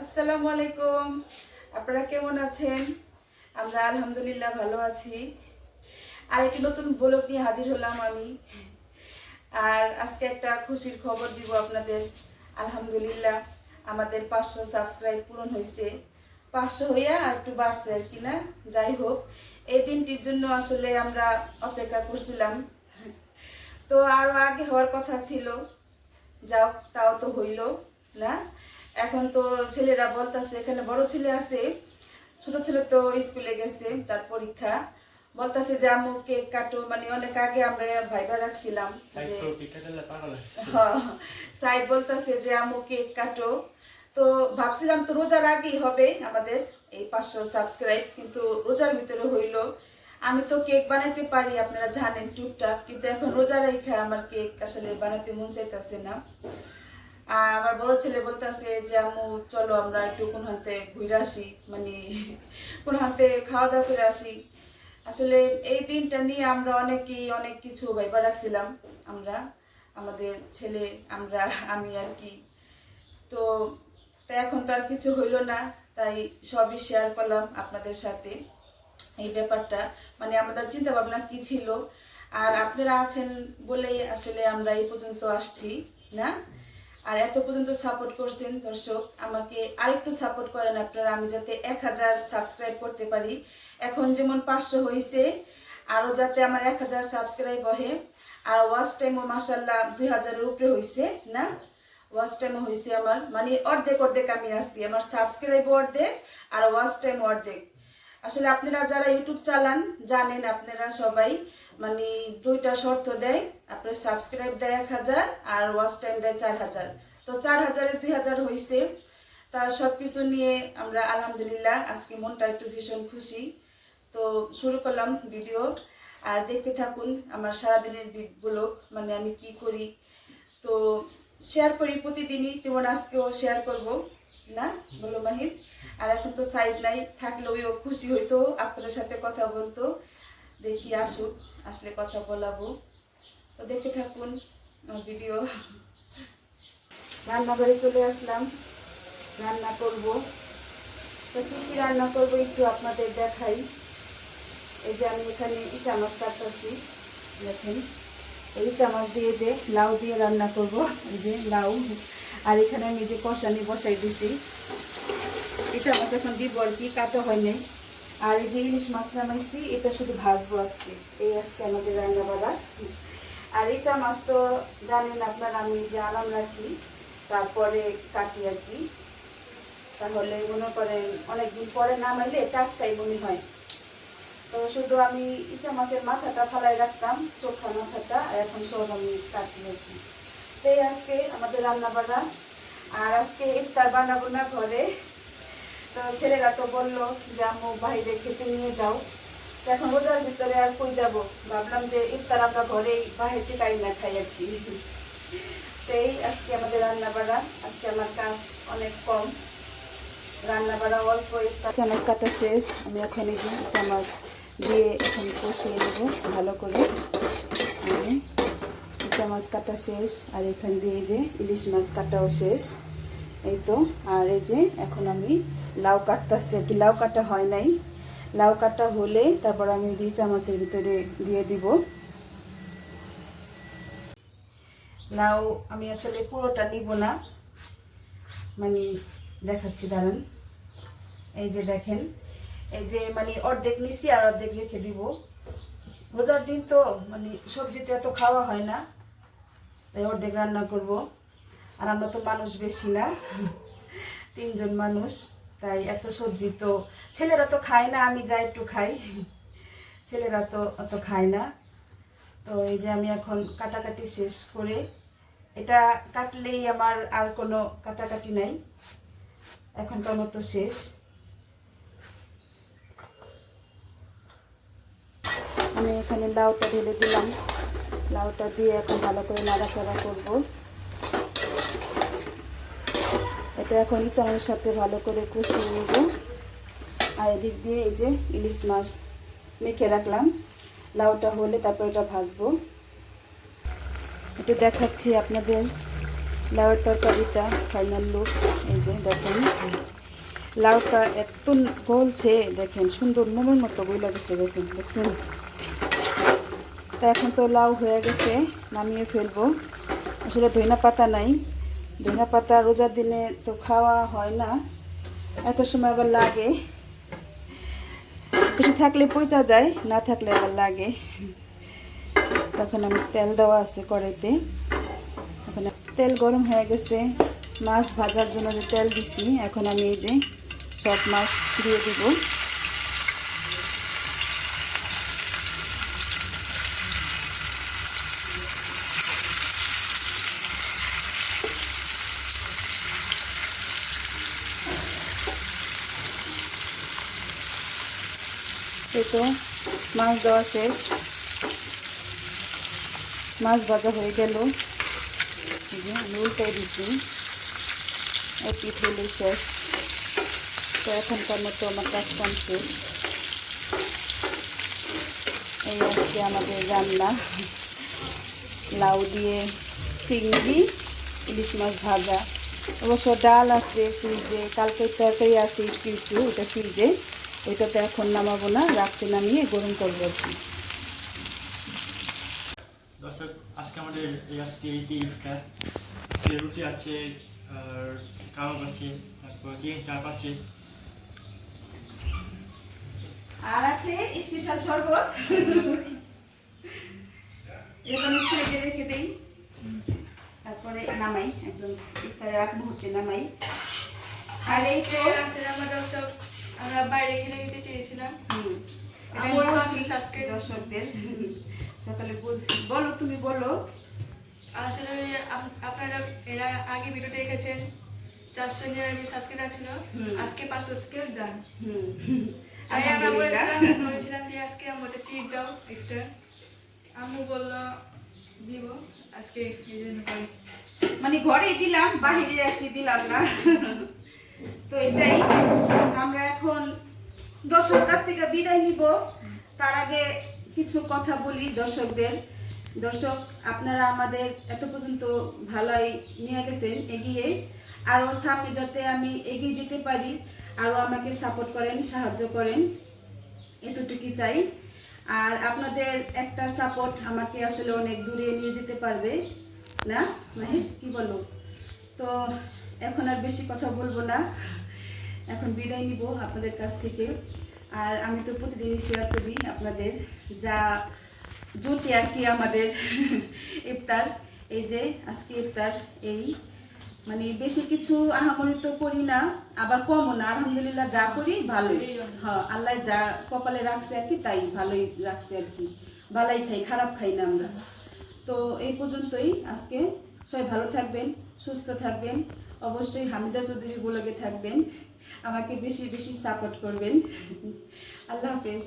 আসসালামু আলাইকুম। আপনারা কেমন আছেন? আমরা আলহামদুলিল্লাহ ভালো আছি। আর একটি নতুন ব্লগ নিয়ে হাজির হলাম আমি। আর আজকে একটা খুশির খবর দিব আপনাদের। আলহামদুলিল্লাহ, আমাদের পাঁচশো সাবস্ক্রাইব পূরণ হয়েছে। পাঁচশো হইয়া আর একটু বাড়ছে আর কি না? যাই হোক, এই দিনটির জন্য আসলে আমরা অপেক্ষা করছিলাম। তো আরও আগে হওয়ার কথা ছিল। যাও, তাও তো হইল, না? এখন তো ছেলেরা বলতাছে এখানে বড় ছেলে আছে ছোট ছেলে তো স্কুলে গেছে তার পরীক্ষা। বলতাছে যে আমু কেক কাটো মানে অনেক আগে আমরা ভাইবা রাখছিলাম সাইদ বলতাছে যে আমু কেক কাটো। তো ভাবছিলাম তো রোজার আগেই হবে আমাদের এই পাঁচশো সাবস্ক্রাইব কিন্তু রোজার ভিতরে হইল। আমি তো কেক বানাইতে পারি আপনারা জানেন টুকটাক কিন্তু এখন রোজা রেখা আমার কেক আসলে বানাইতে মন চাইতেছে না। আমার বড় ছেলে বলতেছে যে, আম্মু, চলো আমরা একটু কোন হাতে ঘুরে আসি। মানে কোন হাতে খাওয়া দাওয়া করে আসি। আসলে এই দিনটা নিয়ে আমরা অনেকেই অনেক কিছু ভাইবা রাখছিলাম আমরা, আমাদের ছেলে, আমরা, আমি আর কি। তো তো এখন তো আর কিছু হইল না, তাই সবই শেয়ার করলাম আপনাদের সাথে এই ব্যাপারটা। মানে আমাদের চিন্তা ভাবনা কি ছিল? আর আপনারা আছেন বলেই আসলে আমরা এই পর্যন্ত আসছি, না? আর এত পর্যন্ত সাপোর্ট করছেন দর্শক, আমাকে আরেকটু সাপোর্ট করেন আপনারা, আমি যাতে এক হাজার সাবস্ক্রাইব করতে পারি। এখন যেমন পাঁচশো হয়েছে আরও যাতে আমার এক হাজার সাবস্ক্রাইব হয় আর ওয়াচ টাইমও মাসাল্লাহ দুই হাজারের উপরে হয়েছে না? ওয়াচ টাইমও হয়েছে আমার। মানে অর্ধেক অর্ধেক আমি আছি, আমার সাবস্ক্রাইব অর্ধেক, আর ওয়াচ টাইম অর্ধেক। আসলে আপনারা যারা ইউটিউব চালান, জানেন আপনারা সবাই মানে দুইটা শর্ত দেয়। আপনার সাবস্ক্রাইব দেয় এক হাজার আর ওয়াচ টাইম দেয় চার হাজার। তো চার হাজারে দুই হাজার হয়েছে তা সব কিছু নিয়ে আমরা আলহামদুলিল্লাহ আজকে মনটা একটু ভীষণ খুশি। তো শুরু করলাম ভিডিও আর দেখতে থাকুন আমার সারাদিনের ব্লগ মানে আমি কি করি। তো শেয়ার করি প্রতিদিনই। তেমন আজকেও শেয়ার করব। না, বলো মাহিদ আর এখন তো সাইড নাই, থাকলেও ও খুশি হইতো, আপনাদের সাথে কথা বলতো। দেখি আসুক, আসলে কথা বলাবো। তো দেখতে থাকুন ভিডিও রান্নাঘরে চলে আসলাম, রান্না করব। তো কী কী রান্না করব একটু আপনাদের দেখাই। এই যে আমি এখানে ইচা মাছ কাটতেছি, দেখেন। এই ইচা মাছ দিয়ে যে লাউ দিয়ে রান্না করব, এই যে লাউ। আর এখানে আমি যে কষানি বসাই দিছি ইচা মাছ এখন দিব আর কি কাটা হয় নাই। আর এই যে ইলিশ মাছ নামাইছি, এটা শুধু ভাজবো আজকে। এই আজকে আমাদের রান্না বাড়া আর ইচা মাছ তো জানেন আপনারা, আমি যে আলাম রাখি, তারপরে কাটি আর কি। তাহলে মনে করেন অনেকদিন পরে নামাইলে টাটকাই মনে হয়। তো শুধু আমি ইচা মাছের মাথাটা ফালাই রাখতাম, চোখা মাথাটা, আর এখন সব আমি কাটি আর কি। তো আজকে আমাদের রান্না বাড়া আর আজকে ইফতার বানাবো না ঘরে। তো ছেলেরা তো বলল যে আম্মু বাইরে খেতে নিয়ে যাও। তো এখন রোজার ভিতরে আর কই যাব? ভাবলাম যে ইফতার আমরা ঘরেই বাইরে টিকাই না খাই আর কি। তো এই আজকে আমাদের রান্না বাড়া আজকে আমার কাজ অনেক কম। রান্না বাড়া অল্প ইফতার। চামচ কাটা শেষ, আমি এখন এই চামচ দিয়ে এখন কষিয়ে নেব ভালো করে। আমি মাছ কাটা শেষ, আর এখান দিয়ে যে ইলিশ মাছ কাটাও শেষ। এই তো, আর এই যে এখন আমি লাউ কাটতেছি আর কি। লাউ কাটা হয় নাই। লাউ কাটা হলে তারপর আমি যে চামচের ভিতরে দিয়ে দিব। লাউ আমি আসলে পুরোটা নিব না। মানে দেখাচ্ছি, দাঁড়ান। এই যে দেখেন, এই যে মানে অর্ধেক নিছি আর অর্ধেক রেখে দিব। রোজার দিন তো মানে সবজিতে এত খাওয়া হয় না, তাই অর্ধেক রান্না করব। আর আমরা তো মানুষ বেশি না, তিনজন মানুষ। তাই এত সবজি তো ছেলেরা তো খায় না, আমি যা একটু খাই। ছেলেরা তো অত খায় না। তো এই যে আমি এখন কাটাকাটি শেষ করে, এটা কাটলেই আমার আর কোনো কাটাকাটি নাই। এখন এখনকার মতো শেষ। আমি এখানে লাউটা ঢেলে দিলাম। লাউটা দিয়ে এখন ভালো করে নাড়াচাড়া করব। এটা এখন চালের সাথে ভালো করে কষিয়ে নেব। আর এদিক দিয়ে এই যে ইলিশ মাছ মেখে রাখলাম। লাউটা হলে তারপর এটা ভাজবো। একটু দেখাচ্ছি আপনাদের লাউয়ের তরকারিটা ফাইনাল লুক এই যে দেখেন, লাউটা এত গলছে, দেখেন সুন্দর মোমের মতো বই লাগছে দেখেন, দেখছেন? তা এখন তো লাউ হয়ে গেছে, নামিয়ে ফেলব। আসলে ধইনা পাতা নাই। ধইনা পাতা রোজার দিনে তো খাওয়া হয় না। একটা সময় আবার লাগে। বেশি থাকলে পচা যায়, না থাকলে আবার লাগে। তখন আমি তেল দেওয়া আছে কড়াইতে। এখন তেল গরম হয়ে গেছে। মাছ ভাজার জন্য যে তেল দিছি, এখন আমি এই যে সব মাছ দিয়ে দেব। তো মাছ দেওয়া শেষ। মাছ ভাজা হয়ে গেল। আমি উল্টাই দিচ্ছি। পিঠ হলে শেষ। তো এখনকার মতো আমার কাজ কাম শেষ। এই আজকে আমাদের রান্না। লাউ দিয়ে চিংড়ি, ইলিশ মাছ ভাজা। অবশ্য ডাল আছে ফ্রিজে, কালকে তরকারি আছে কিছু ওটা ফ্রিজে। ওইটা তো এখন নামাবো না রাখতে নামিয়ে গরম করব আর কি দর্শক আজকে আমাদের এই আজকে ইফতার যে রুটি আছে আর কাবাব আছে তারপর চিকেন চাপ আছে। আর আছে স্পেশাল শরবত। এরকম ফ্রিজে রেখে দেই। তারপরে নামাই একদম ইফতারের আগ মুহূর্তে নামাই। আর এই তো আমরা সব আমরা বাইরে খেলে যেতে চেয়েছিলাম। দর্শকদের সকালে বলছি বলো তুমি বলো। আসলে আপনারা এরা আগে ভিডিও দেখেছেন। চারশো নিরানব্বই সাবস্ক্রাইবার ছিল। আজকে পাঁচশো সাবস্ক্রাইব ডান তাই আমরা বলেছিলাম বলেছিলাম যে আজকে আমাদের টিপ দাও ইফতার আম্মু বলল দিব আজকে এই জন্য মানে ঘরে দিলাম বাহিরে একটি দিলাম না। তো এটাই। আমরা এখন দর্শক কাছ থেকে বিদায় নিব। তার আগে কিছু কথা বলি দর্শকদের। দর্শক, আপনারা আমাদের এত পর্যন্ত ভালোই নিয়ে গেছেন, এগিয়ে। আরও সামনে যাতে আমি এগিয়ে যেতে পারি, আরও আমাকে সাপোর্ট করেন, সাহায্য করেন, এতটুকুই চাই। আর আপনাদের একটা সাপোর্ট আমাকে আসলে অনেক দূরে নিয়ে যেতে পারবে। না মাহিদ কি বলো? তো এখন আর বেশি কথা বলব না। এখন বিদায় নিব আপনাদের কাছ থেকে। আর আমি তো প্রতিদিনই শেয়ার করি আপনাদের যা জুটি আর কি আমাদের ইফতার। এই যে আজকে ইফতার এই মানে বেশি কিছু আহামরি তো করি না আবার কমও না। আলহামদুলিল্লাহ যা করি ভালোই। হ্যাঁ আল্লাহ যা কপালে রাখছে আর কি তাই ভালোই রাখছে আর কি। ভালোই খাই খারাপ খাই না আমরা। তো এই পর্যন্তই আজকে। সবাই ভালো থাকবেন সুস্থ থাকবেন। অবশ্যই হামিদা চৌধুরী ব্লগে থাকবেন। আমাকে বেশি বেশি সাপোর্ট করবেন। আল্লাহ হাফেজ।